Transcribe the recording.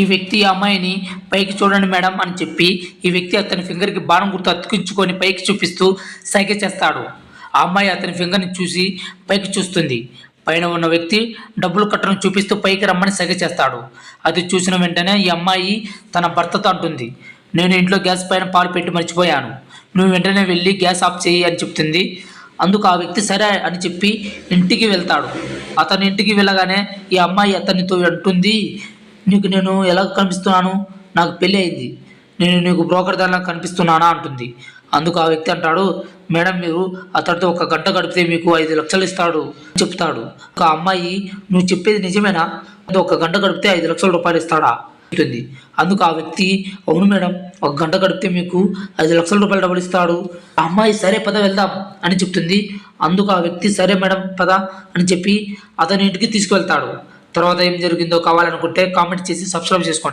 ఈ వ్యక్తి అమ్మాయిని పైకి చూడండి మేడం అని చెప్పి ఈ వ్యక్తి అతని ఫింగర్కి బాణం గుర్తు అతికించుకొని పైకి చూపిస్తూ సైగ చేస్తాడు. ఆ అమ్మాయి అతని ఫింగర్ని చూసి పైకి చూస్తుంది. పైన ఉన్న వ్యక్తి డబ్బులు కట్టడం చూపిస్తూ పైకి రమ్మని సైగ చేస్తాడు. అది చూసిన వెంటనే ఈ అమ్మాయి తన భర్తతో అంటుంది. నేను ఇంట్లో గ్యాస్ పైన పాలు పెట్టి మర్చిపోయాను. నువ్వు వెంటనే వెళ్ళి గ్యాస్ ఆఫ్ చేయి అని చెప్తుంది. అందుకు ఆ వ్యక్తి సరే అని చెప్పి ఇంటికి వెళ్తాడు. అతని ఇంటికి వెళ్ళగానే ఈ అమ్మాయి అతనితో అంటుంది నీకు నేను ఎలా కనిపిస్తున్నాను? నాకు పెళ్ళి అయింది. నేను నీకు బ్రోకర్ దానిలా కనిపిస్తున్నానా? అంటుంది. అందుకు ఆ వ్యక్తి అంటాడు మేడం మీరు అతడితో ఒక గంట గడిపితే మీకు ఐదు లక్షలు ఇస్తాడు అని చెప్తాడు. ఒక అమ్మాయి నువ్వు చెప్పేది నిజమేనా? అది ఒక గంట గడిపితే ఐదు లక్షల రూపాయలు ఇస్తాడా? ఉంటుంది అందుకు ఆ వ్యక్తి అవును మేడం ఒక గంట గడిపితే మీకు ఐదు లక్షల రూపాయలు డబ్బులు ఇస్తాడు. ఆ అమ్మాయి సరే పద వెళ్దాం అని చెప్తుంది. అందుకు ఆ వ్యక్తి సరే మేడం పద అని చెప్పి అతని ఇంటికి తీసుకువెళ్తాడు. తర్వాత ఏం జరిగిందో కావాలనుకుంటే కామెంట్ చేసి సబ్స్క్రైబ్ చేసుకోండి.